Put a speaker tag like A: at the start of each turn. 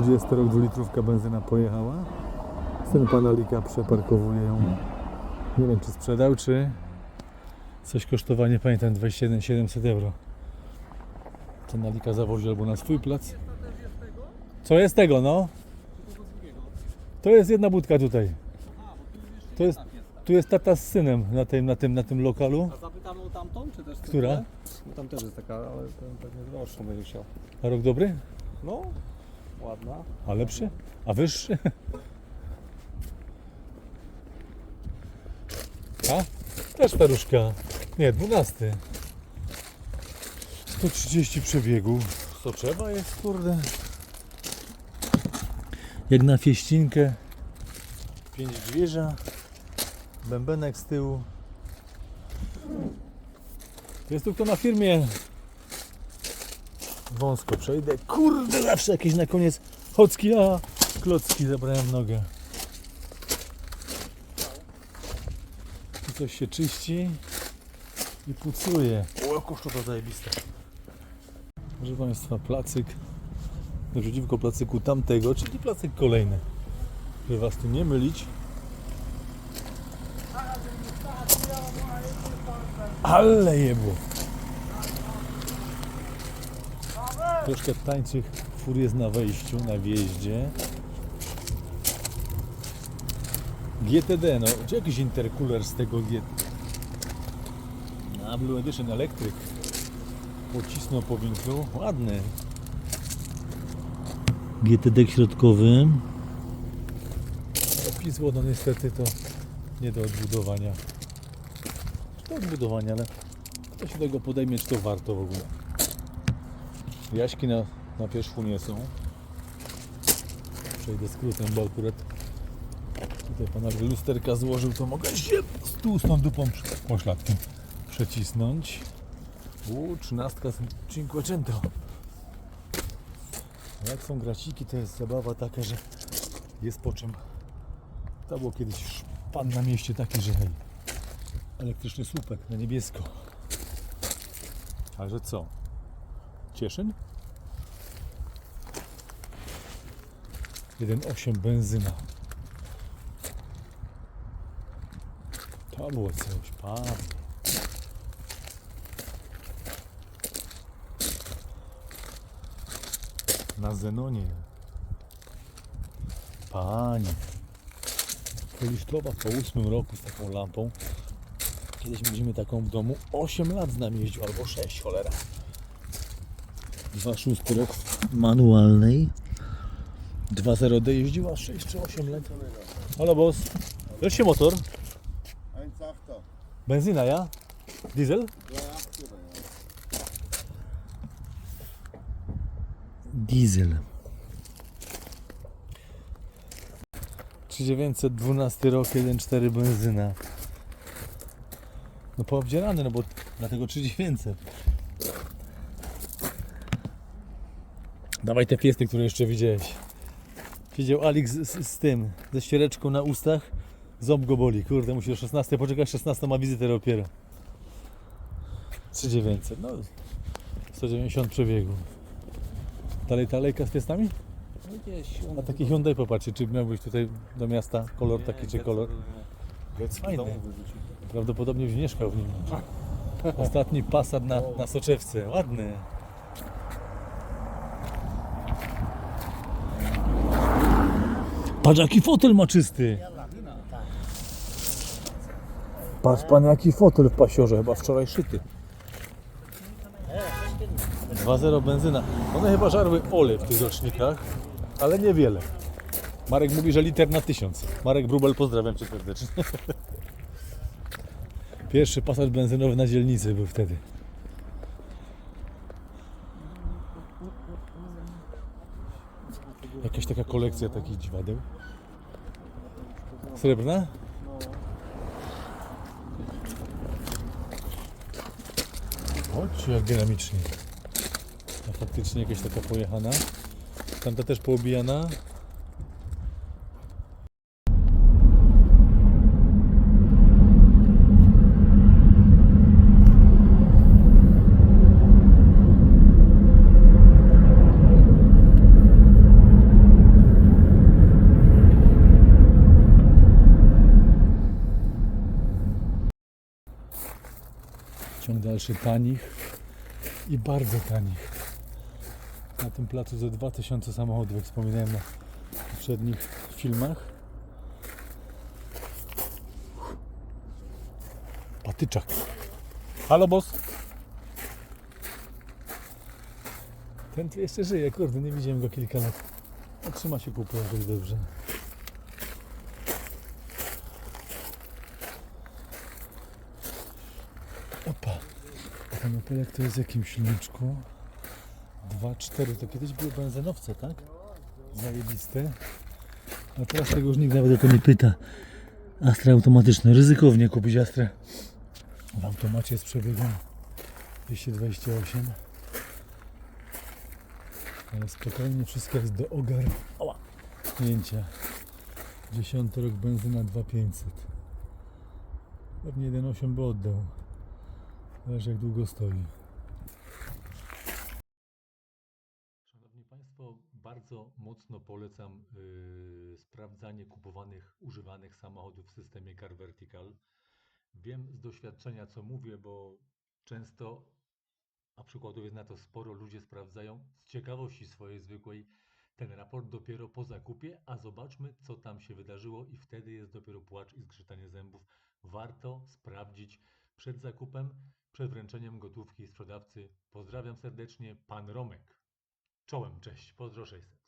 A: 20 rok, 2 litrówka benzyna pojechała. Syn pana Lika przeparkowuje ją. Nie wiem czy sprzedał, czy coś kosztowa, nie pamiętam, 27 700 euro. Ten na Lika zawozi albo na swój plac. Co jest tego, no? To jest jedna budka tutaj. To jest, tu jest tata z synem na tym, na tym, na tym lokalu.
B: A zapytamy o tamtą, czy też
A: Która?
B: Bo tam też jest taka, ale ten pewnie droższą będzie chciał.
A: A rok dobry?
B: No, ładna.
A: A lepszy? A wyższy? A? Też staruszka. Nie, 12. 130 przebiegów. Co trzeba jest, kurde? Jak na fieścinkę. 5 dźwierza. Bębenek z tyłu. Jest tu kto na firmie. Wąsko przejdę. Kurde, zawsze jakieś na koniec chocki, a klocki zabrałem nogę. Tu coś się czyści i pucuje. O, jakoż to zajebiste. Proszę Państwa, placyk naprzeciwko placyku tamtego, czyli placyk kolejny. Żeby Was tu nie mylić. Ale jebło. Troszkę tańczych fur jest na wejściu, na wjeździe. GTD, no gdzie jakiś intercooler z tego GT? Na Blue Edition Electric. Pocisnął po winklu, ładny. GTD środkowy. Pisło, no niestety to nie do odbudowania. Czy do odbudowania, ale kto się tego podejmie, czy to warto w ogóle? Jaśki na, na pierzchu nie są. Przejdę skrótem, bo akurat tutaj pan jakby lusterka złożył, to mogę się tu z tą dupą pośladkiem przecisnąć. U, trzynastka z Cinquecento. Jak są graciki, to jest zabawa taka, że jest po czym. To było kiedyś pan na mieście taki, że hej, elektryczny słupek na niebiesko. Ale że co? Cieszyn? 1,8 benzyna. To było coś, pan. Na Zenonie. Panie. Polisztowa po 8 roku z taką lampą. Kiedyś mieliśmy taką w domu. 8 lat z nami jeździł, albo 6, cholera. 2,6 rok manualnej. 2.0D jeździła 6 czy 8 lat. Halo boss. Wiesz się motor?
C: 1,8.
A: Benzyna, ja? Diesel? Diesel. 3912 rok, 1.4 benzyna. No poobdzierany, no bo dlatego 3900. Dawaj te fiesty, które jeszcze widziałeś. Siedział Alik z, z, z tym, ze ściereczką na ustach. Ząb go boli, kurde, musi do 16 poczekać, 16 ma wizytę dopiero. 3900, no 190 przebiegu. Dalej talejka z fiestami?
B: No.
A: A taki Hyundai popatrzcie, czy miałbyś tutaj do miasta kolor taki czy kolor? Fajny. Prawdopodobnie byś mieszkał w nim. Ostatni Passat na, na soczewce, ładny. Patrz jaki fotel ma czysty. Patrz pan jaki fotel w pasiorze, chyba wczoraj szyty. 2.0 benzyna. One chyba żarły olej w tych rocznikach, ale niewiele. Marek mówi, że liter na tysiąc. Marek Brubel, pozdrawiam Cię serdecznie. Pierwszy pasat benzynowy na dzielnicy był wtedy. Jakaś taka kolekcja takich dziwadeł. Srebrna? Chodź, jak dynamicznie. A faktycznie jakaś taka pojechana. Tamta też poobijana. Ciąg dalszy tanich i bardzo tanich. Na tym placu ze 2000 samochodów, jak wspominałem na poprzednich filmach. Patyczak. Halo, boss. Ten tu jeszcze żyje, kurde, nie widziałem go kilka lat. No, Trzyma się kupy jakoś dobrze. Opa. A ten Opelek to jest w jakim silniczku? 2.4 to kiedyś były benzynowce, tak? Zajebiste. A teraz tego już nikt nawet o to nie pyta. Astra automatyczne. Ryzykownie kupić Astrę w automacie z przebiegiem 228. Ale spokojnie wszystko jest do ogarnięcia. 10 rok benzyna 2500. Pewnie 1.8 by oddał. Zależy jak długo stoi. Szanowni Państwo, bardzo mocno polecam yy, sprawdzanie kupowanych, używanych samochodów w systemie Car Vertical. Wiem z doświadczenia, co mówię, bo często, a przykładów jest na to sporo, ludzie sprawdzają z ciekawości swojej zwykłej ten raport dopiero po zakupie, a zobaczmy, co tam się wydarzyło i wtedy jest dopiero płacz i zgrzytanie zębów. Warto sprawdzić przed zakupem, przed wręczeniem gotówki sprzedawcy. Pozdrawiam serdecznie, pan Romek. Czołem, cześć, pozdro 600.